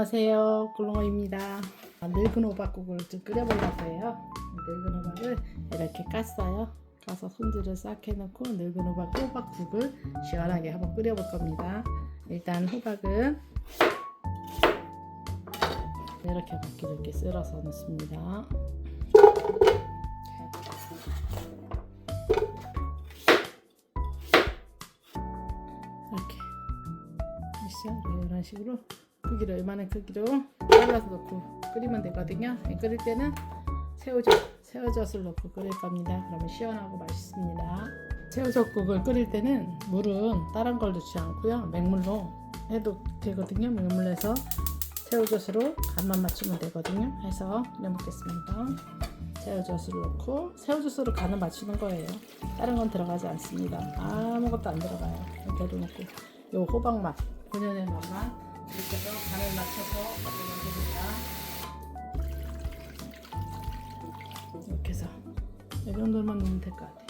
안녕하세요. 꿀렁어입니다. 늙은 호박국을 좀 끓여보려고 해요. 늙은 호박을 이렇게 깠어요. 까서 손질을 싹 해놓고 늙은 호박 호박국을 시원하게 한번 끓여볼 겁니다. 일단 호박은 이렇게 바퀴를 이렇게 쓸어서 넣습니다. 이렇게 있어 이런 식으로 크기로 이만한 크기로 잘라서 넣고 끓이면 되거든요. 끓일 때는 새우젓 새우젓을 넣고 끓일 겁니다. 그러면 시원하고 맛있습니다. 새우젓국을 끓일 때는 물은 다른 걸 넣지 않고요. 맹물로 해도 되거든요. 맹물로 해서 새우젓으로 간만 맞추면 되거든요. 해서 끓여 먹겠습니다. 새우젓을 넣고 새우젓으로 간을 맞추는 거예요. 다른 건 들어가지 않습니다. 아무것도 안 들어가요. 이렇게 넣고 요 호박 맛, 본연의 맛만 이렇게 해서 간을 맞춰서 넣으면 됩니다. 이렇게 해서 이 정도만 넣으면 될 것 같아요.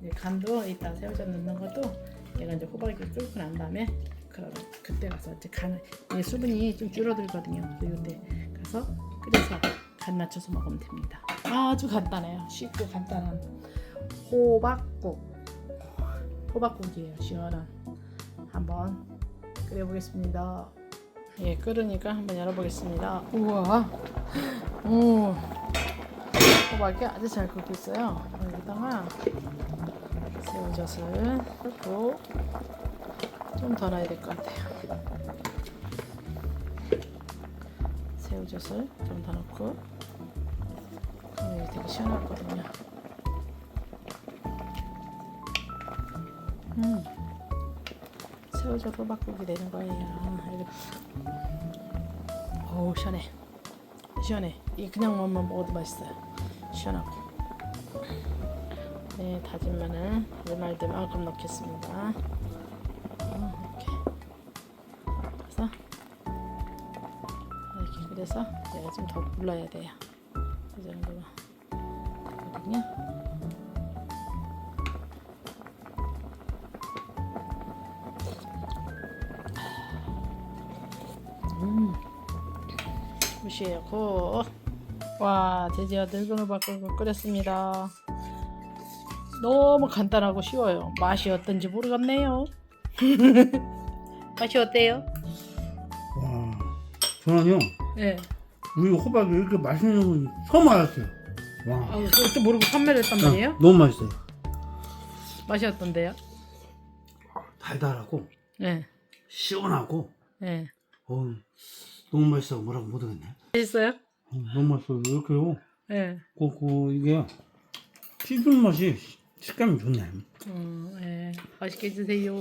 이제 간도 이따 새우젓 넣는 것도 얘가 이제 호박이 끓고 난 다음에 그 그때 가서 이제 간을 이 수분이 좀 줄어들거든요. 그때 가서 끓여서 간 맞춰서 먹으면 됩니다. 아주 간단해요. 쉽고 간단한 호박국. 호박국이에요. 시원한. 한번 끓여보겠습니다. 예, 끓으니까 한번 열어보겠습니다. 우와, 오, 호박이 아주 잘 끓고 있어요. 여기다가 새우젓을 넣고 좀더 넣어야 될 것 같아요. 새우젓을 좀 더 넣고 이게 되게 시원하거든요. 음. 새우젓 호박국이 되는 거예요. 어우 시원해. 시원해. 이 그냥 먹으면 먹어도 맛있어요. 시원하고. 네 다진 마늘 다진 마늘도 만큼 넣겠습니다. 어, 이렇게. 그래서 이렇게 그래서 내가 좀 더 불러야 돼요. 이 정도가 되거든요. 무시해요. 고. 와, 드디어 늙은 호박국을 끓였습니다. 너무 간단하고 쉬워요. 맛이 어떤지 모르겠네요. 맛이 어때요? 와, 저는요, 네. 우리 호박이 이렇게 맛있는 건 처음 알았어요. 와, 아, 그것도 모르고 판매를 했단 말이에요? 아, 너무 맛있어요. 맛이 어떤데요? 달달하고, 네. 시원하고, 네. 어우, 너무 맛있어. 뭐라고 못하겠네. 맛있어요? 어, 너무 맛있어. 이렇게요. 네. 그, 그, 이게, 씹은 맛이 식감이 좋네. 음, 네. 맛있게 드세요.